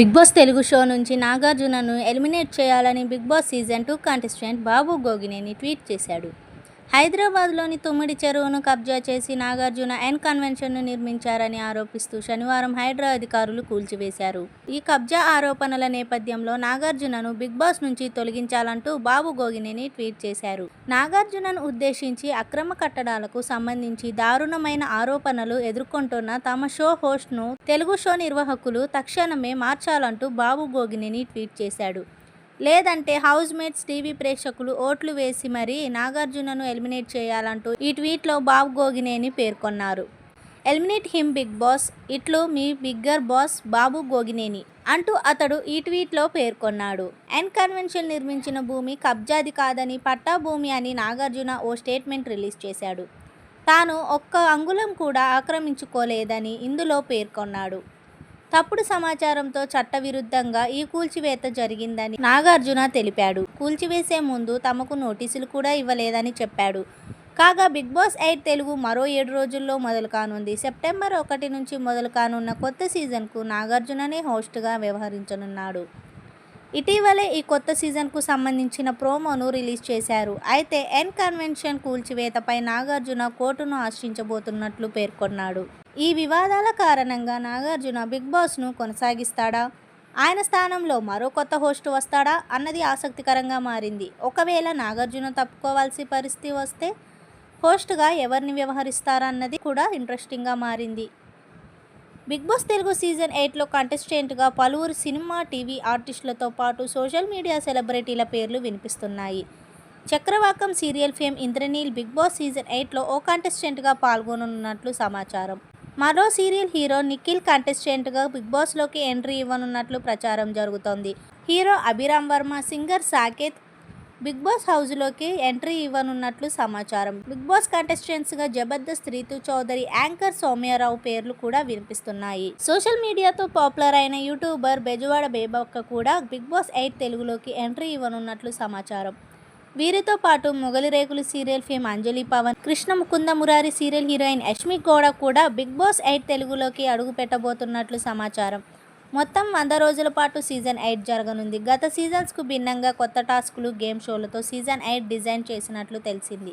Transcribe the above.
Big boss Telugu show నుంచి నాగార్జునను eliminate చేయాలని Bigg Boss season two contestant Babu Gogineni tweet చేశాడు. హైదరాబాద్లోని తుమ్మిడి చెరువును కబ్జా చేసి నాగార్జున ఎన్ కన్వెన్షన్ను నిర్మించారని ఆరోపిస్తూ శనివారం హైడ్రా అధికారులు కూల్చివేశారు. ఈ కబ్జా ఆరోపణల నేపథ్యంలో నాగార్జునను బిగ్ బాస్ నుంచి తొలగించాలంటూ బాబు గోగినేని ట్వీట్ చేశారు. నాగార్జునను ఉద్దేశించి అక్రమ కట్టడాలకు సంబంధించి దారుణమైన ఆరోపణలు ఎదుర్కొంటున్న తమ షో హోస్ట్ను తెలుగు షో నిర్వాహకులు తక్షణమే మార్చాలంటూ బాబు గోగినేని ట్వీట్ చేశాడు. లేదంటే హౌస్ మేట్స్ టీవీ ప్రేక్షకులు ఓట్లు వేసి మరీ నాగార్జునను ఎలిమినేట్ చేయాలంటూ ఈ ట్వీట్లో బాబు గోగినేని పేర్కొన్నారు. ఎలిమినేట్ హిమ్ బిగ్ బాస్ ఇట్లు మీ బిగ్గర్ బాస్ బాబు గోగినేని అంటూ అతడు ఈ ట్వీట్లో పేర్కొన్నాడు. ఎన్ కన్వెన్షన్ నిర్మించిన భూమి కబ్జాది కాదని పట్టా భూమి అని నాగార్జున ఓ స్టేట్మెంట్ రిలీజ్ చేశాడు. తాను ఒక్క అంగుళం కూడా ఆక్రమించుకోలేదని ఇందులో పేర్కొన్నాడు. తప్పుడు సమాచారంతో చట్టవిరుద్ధంగా ఈ కూల్చివేత జరిగిందని నాగార్జున తెలిపాడు. కూల్చివేసే ముందు తమకు నోటీసులు కూడా ఇవ్వలేదని చెప్పాడు. కాగా బిగ్ బాస్ ఎయిట్ తెలుగు మరో ఏడు రోజుల్లో మొదలు కానుంది. సెప్టెంబర్ ఒకటి నుంచి మొదలు కానున్న కొత్త సీజన్కు నాగార్జుననే హోస్ట్గా వ్యవహరించనున్నాడు. ఇటీవలే ఈ కొత్త సీజన్కు సంబంధించిన ప్రోమోను రిలీజ్ చేశారు. అయితే ఎన్ కన్వెన్షన్ కూల్చివేతపై నాగార్జున కోర్టును ఆశ్రయించబోతున్నట్లు పేర్కొన్నాడు. ఈ వివాదాల కారణంగా నాగార్జున బిగ్ బాస్ను కొనసాగిస్తాడా? ఆయన స్థానంలో మరో కొత్త హోస్ట్ వస్తాడా? అన్నది ఆసక్తికరంగా మారింది. ఒకవేళ నాగార్జున తప్పుకోవాల్సి పరిస్థితి వస్తే హోస్ట్గా ఎవరిని వ్యవహరిస్తారన్నది కూడా ఇంట్రెస్టింగ్గా మారింది. బిగ్ బాస్ తెలుగు సీజన్ ఎయిట్లో కంటెస్టెంట్గా పలువురు సినిమా టీవీ ఆర్టిస్టులతో పాటు సోషల్ మీడియా సెలబ్రిటీల పేర్లు వినిపిస్తున్నాయి. Chakravakam serial fame Indraneel Big Boss season ఎయిట్లో ఓ కంటెస్టెంట్గా పాల్గొననున్నట్లు సమాచారం. మరో సీరియల్ హీరో నిఖిల్ కంటెస్టెంట్గా బిగ్ బాస్లోకి ఎంట్రీ ఇవ్వనున్నట్లు ప్రచారం జరుగుతోంది. Hero Abhiram Varma singer Saketh Bigg Boss హౌస్లోకి ఎంట్రీ ఇవ్వనున్నట్లు సమాచారం. బిగ్ బాస్ కంటెస్టెంట్స్గా జబర్దస్త్ రీతు చౌదరి యాంకర్ సౌమ్యారావు పేర్లు కూడా వినిపిస్తున్నాయి. సోషల్ మీడియాతో పాపులర్ అయిన యూట్యూబర్ బెజవాడ బేబక్క కూడా బిగ్ బాస్ ఎయిట్ తెలుగులోకి ఎంట్రీ ఇవ్వనున్నట్లు సమాచారం. వీరితో పాటు Mogali Rekulu serial fame Anjali Pavan Krishna Mukunda Murari serial heroine Yashmi Gowda కూడా బిగ్ బాస్ ఎయిట్ తెలుగులోకి అడుగు పెట్టబోతున్నట్లు సమాచారం. మొత్తం వంద రోజుల పాటు సీజన్ ఎయిట్ జరగనుంది. గత సీజన్స్కు భిన్నంగా కొత్త టాస్కులు గేమ్ షోలతో సీజన్ ఎయిట్ డిజైన్ చేసినట్లు తెలిసింది.